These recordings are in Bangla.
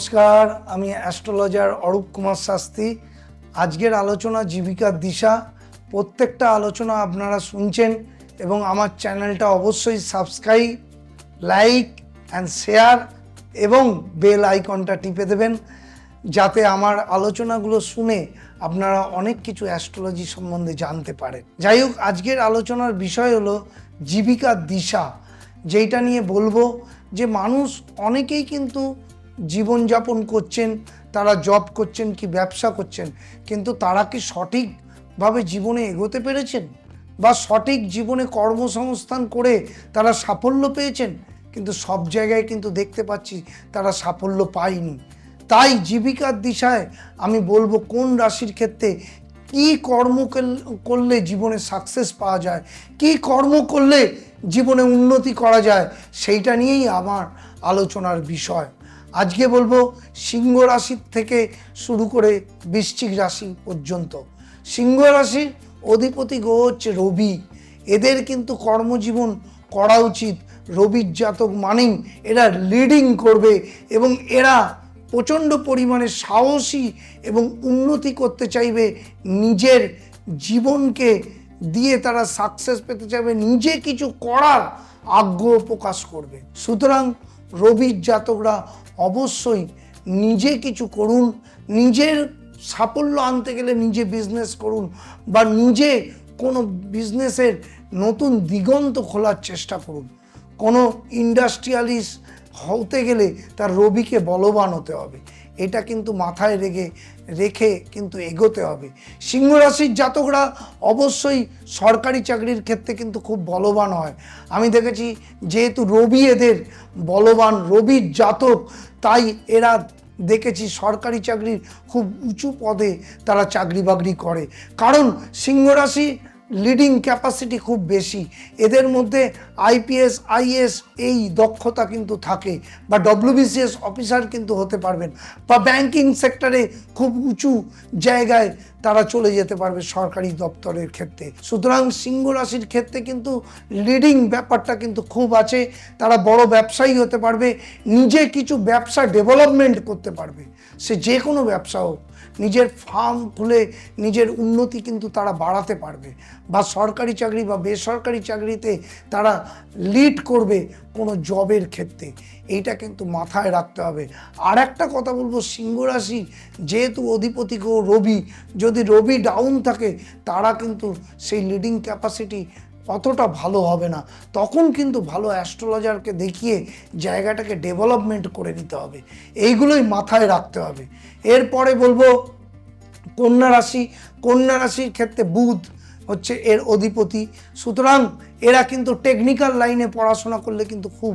নমস্কার, আমি অ্যাস্ট্রোলজার অরূপ কুমার শাস্ত্রী। আজকের আলোচনা জীবিকার দিশা। প্রত্যেকটা আলোচনা আপনারা শুনছেন এবং আমার চ্যানেলটা অবশ্যই সাবস্ক্রাইব, লাইক অ্যান্ড শেয়ার এবং বেল আইকনটা টিপে দেবেন। যাতে আমার আলোচনাগুলো শুনে আপনারা অনেক কিছু অ্যাস্ট্রোলজি সম্বন্ধে জানতে পারেন। যাই হোক, আজকের আলোচনার বিষয় হলো জীবিকার দিশা। যেইটা নিয়ে বলব যে মানুষ অনেকেই কিন্তু জীবনযাপন করছেন, তারা জব করছেন কি ব্যবসা করছেন, কিন্তু তারা কি সঠিকভাবে জীবনে এগোতে পেরেছেন? বা সঠিক জীবনে কর্মসংস্থান করে তারা সাফল্য পেয়েছেন? কিন্তু সব জায়গায় কিন্তু দেখতে পাচ্ছি তারা সাফল্য পায়নি। তাই জীবিকার দিশায় আমি বলব, কোন রাশির ক্ষেত্রে কি কর্ম করলে জীবনে সাকসেস পাওয়া যায়? কি কর্ম করলে জীবনে উন্নতি করা যায়? সেইটা নিয়েই আমার আলোচনার বিষয়। আজকে বলব সিংহ রাশির থেকে শুরু করে বৃশ্চিক রাশি পর্যন্ত। সিংহ রাশির অধিপতি গ্রহ হচ্ছে রবি। এদের কিন্তু কর্মজীবন করা উচিত। রবির জাতক মানেই এরা লিডিং করবে এবং এরা প্রচণ্ড পরিমাণে সাহসী এবং উন্নতি করতে চাইবে। নিজের জীবনকে দিয়ে তারা সাকসেস পেতে চাইবে। নিজে কিছু করার আগ্রহ প্রকাশ করবে। সুতরাং রবির জাতকরা অবশ্যই নিজে কিছু করুন, নিজের সাফল্য আনতে গেলে নিজে বিজনেস করুন বা নিজে কোনো বিজনেসের নতুন দিগন্ত খোলার চেষ্টা করুন। কোনো ইন্ডাস্ট্রিয়ালিস্ট হতে গেলে তার রবিকে বলবান হতে হবে। এটা কিন্তু মাথায় রেখে রেখে কিন্তু এগোতে হবে। সিংহ রাশির জাতকরা অবশ্যই সরকারি চাকরির ক্ষেত্রে কিন্তু খুব বলবান হয়। আমি দেখেছি যেহেতু রবি এদের বলবান রবির জাতক, তাই এরা দেখেছি সরকারি চাকরির খুব উঁচু পদে তারা চাকরি বাকরি করে। কারণ সিংহ রাশি লিডিং ক্যাপাসিটি খুব বেশি। এদের মধ্যে আইপিএস আইএস এই দক্ষতা কিন্তু থাকে, বা ডব্লিউবিসিএস অফিসার কিন্তু হতে পারবেন, বা ব্যাংকিং সেক্টরে খুব উঁচু জায়গায় তারা চলে যেতে পারবে সরকারি দপ্তরের ক্ষেত্রে। সুতরাং সিংহ রাশির ক্ষেত্রে কিন্তু লিডিং ব্যাপারটা কিন্তু খুব আছে, তারা বড় ব্যবসায়ী হতে পারবে, নিজে কিছু ব্যবসা ডেভেলপমেন্ট করতে পারবে, সে যে কোনো ব্যবসা হোক, নিজের ফার্ম খুলে নিজের উন্নতি কিন্তু তারা বাড়াতে পারবে। বা সরকারি চাকরি বা বেসরকারি চাকরিতে তারা লিড করবে কোনো জবের ক্ষেত্রে। এইটা কিন্তু মাথায় রাখতে হবে। আর একটা কথা বলব, সিংহ রাশি যেহেতু অধিপতি গ্রহ রবি, যদি রবি ডাউন থাকে, তারা কিন্তু সেই লিডিং ক্যাপাসিটি অতটা ভালো হবে না। তখন কিন্তু ভালো অ্যাস্ট্রোলজারকে দেখিয়ে জায়গাটাকে ডেভেলপমেন্ট করে নিতে হবে। এইগুলোই মাথায় রাখতে হবে। এরপরে বলব, কন্যা রাশি, কন্যা রাশির ক্ষেত্রে বুধ। হচ্ছে এর অধিপতি। সুতরাং এরা কিন্তু টেকনিক্যাল লাইনে পড়াশোনা করলে কিন্তু খুব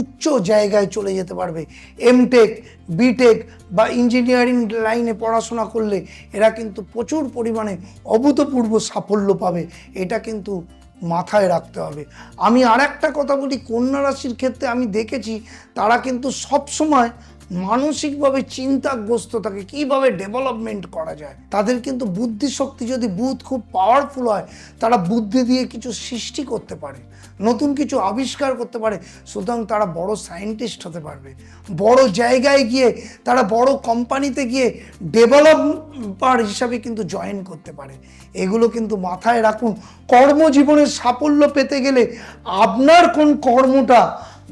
উচ্চ জায়গায় চলে যেতে পারবে। এমটেক বিটেক বা ইঞ্জিনিয়ারিং লাইনে পড়াশোনা করলে এরা কিন্তু প্রচুর পরিমাণে অভূতপূর্ব সাফল্য পাবে। এটা কিন্তু মাথায় রাখতে হবে। আমি আর একটা কথা বলি, কন্যা রাশির ক্ষেত্রে আমি দেখেছি তারা কিন্তু সব সময় মানসিকভাবে চিন্তাগ্রস্ত থাকে কীভাবে ডেভেলপমেন্ট করা যায়, তাদের কিন্তু বুদ্ধি শক্তি যদি বুধ খুব পাওয়ারফুল হয়, তারা বুদ্ধি দিয়ে কিছু সৃষ্টি করতে পারে, নতুন কিছু আবিষ্কার করতে পারে, সুতরাং তারা বড় সায়েন্টিস্ট হতে পারবে, বড় জায়গায় গিয়ে তারা বড় কোম্পানিতে গিয়ে ডেভেলপার হিসাবে কিন্তু জয়েন করতে পারে, এগুলো কিন্তু মাথায় রাখুন, কর্মজীবনের সাফল্য পেতে গেলে আপনার কোন কর্মটা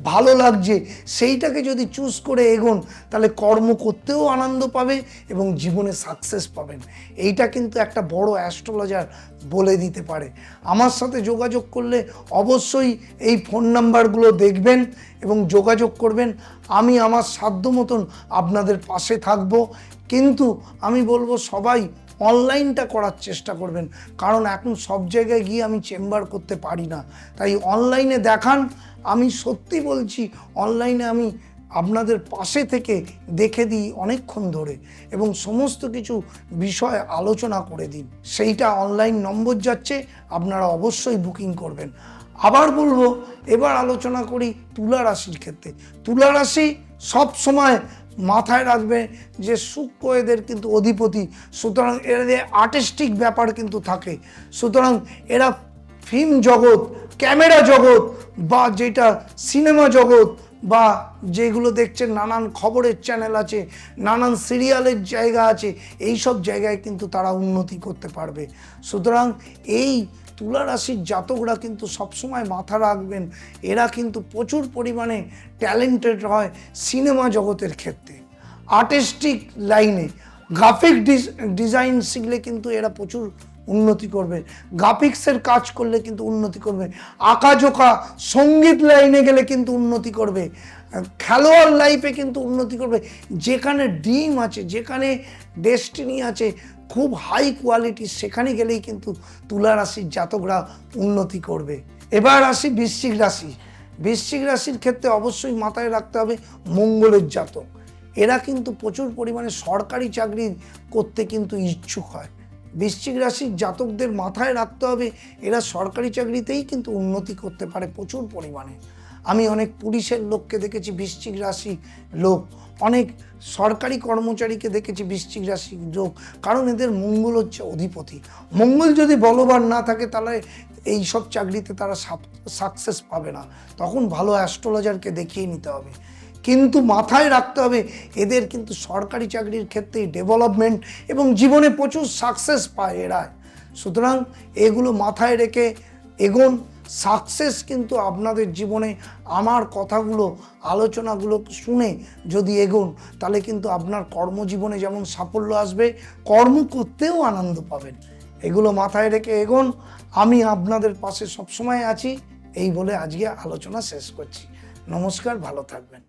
ভালো লাগছে, সেইটাকে যদি চুজ করে এগোন, তাহলে কর্ম করতেও আনন্দ পাবে এবং জীবনে সাকসেস পাবেন। এইটা কিন্তু একটা বড় অ্যাস্ট্রোলজার বলে দিতে পারে। আমার সাথে যোগাযোগ করলে অবশ্যই এই ফোন নাম্বারগুলো দেখবেন এবং যোগাযোগ করবেন। আমি আমার সাধ্য মতন আপনাদের পাশে থাকব। কিন্তু আমি বলব, সবাই অনলাইনটা করার চেষ্টা করবেন। কারণ এখন সব জায়গায় গিয়ে আমি চেম্বার করতে পারি না। তাই অনলাইনে দেখান আমি সত্যি বলছি অনলাইনে আমি আপনাদের পাশে থেকে দেখে দিই অনেকক্ষণ ধরে এবং সমস্ত কিছু বিষয় আলোচনা করে দিন সেইটা অনলাইন নম্বর যাচ্ছে, আপনারা অবশ্যই বুকিং করবেন। আবার বলব, এবার আলোচনা করি তুলা রাশির ক্ষেত্রে। তুলা রাশি সব সময় মাথায় রাখবে যে সূক্ষ্ম এদের কিন্তু অধিপতি, সুতরাং এদের আর্টিস্টিক ব্যাপার কিন্তু থাকে। সুতরাং এরা ফিল্ম জগৎ ক্যামেরা জগৎ বা যেটা সিনেমা জগৎ বা যেগুলো দেখছেন নানান খবরের চ্যানেল আছে, নানান সিরিয়ালের জায়গা আছে এই সব জায়গায় কিন্তু তারা উন্নতি করতে পারবে। সুতরাং এই তুলা রাশির জাতকরা কিন্তু সবসময় মাথা রাখবেন, এরা কিন্তু প্রচুর পরিমাণে ট্যালেন্টেড হয় সিনেমা জগতের ক্ষেত্রে। আর্টিস্টিক লাইনে গ্রাফিক ডিজাইন শিখলে কিন্তু এরা প্রচুর উন্নতি করবে। গ্রাফিক্সের কাজ করলে কিন্তু উন্নতি করবে। আঁকাঝোঁকা সংগীত লাইনে গেলে কিন্তু উন্নতি করবে। খেলোয়াড় লাইফে কিন্তু উন্নতি করবে। যেখানে ড্রিম আছে, যেখানে ডেস্টিনি আছে, খুব হাই কোয়ালিটি সেখানে গেলেই কিন্তু তুলা রাশির জাতকরা উন্নতি করবে। এবার আসি বৃশ্চিক রাশি। বৃশ্চিক রাশির ক্ষেত্রে অবশ্যই মাথায় রাখতে হবে মঙ্গলের জাতক। এরা কিন্তু প্রচুর পরিমাণে সরকারি চাকরি করতে কিন্তু ইচ্ছুক হয়। বৃশ্চিক রাশির জাতকদের মাথায় রাখতে হবে, এরা সরকারি চাকরিতেই কিন্তু উন্নতি করতে পারে প্রচুর পরিমাণে। আমি অনেক পুলিশের লোককে দেখেছি, বৃশ্চিক রাশি লোক। অনেক সরকারি কর্মচারীকে দেখেছি, বৃশ্চিক রাশি লোক। কারণ এদের মঙ্গল হচ্ছে অধিপতি। মঙ্গল যদি বলবান না থাকে, তাহলে এই সব চাকরিতে তারা সাকসেস পাবে না। তখন ভালো অ্যাস্ট্রোলজারকে দেখিয়ে নিতে হবে। কিন্তু মাথায় রাখতে হবে, এদের কিন্তু সরকারি চাকরির ক্ষেত্রে ডেভেলপমেন্ট এবং জীবনে প্রচুর সাকসেস পায় এরা। সুতরাং এগুলো মাথায় রেখে এগোন সাকসেস কিন্তু আপনাদের জীবনে আমার কথাগুলো, আলোচনাগুলো শুনে যদি এগোন, তাহলে কিন্তু আপনার কর্মজীবনে যেমন সাফল্য আসবে, কর্ম করতেও আনন্দ পাবেন। এগুলো মাথায় রেখে এগোন, আমি আপনাদের পাশে সবসময় আছি, এই বলে আজকে আলোচনা শেষ করছি। নমস্কার ভালো থাকবেন।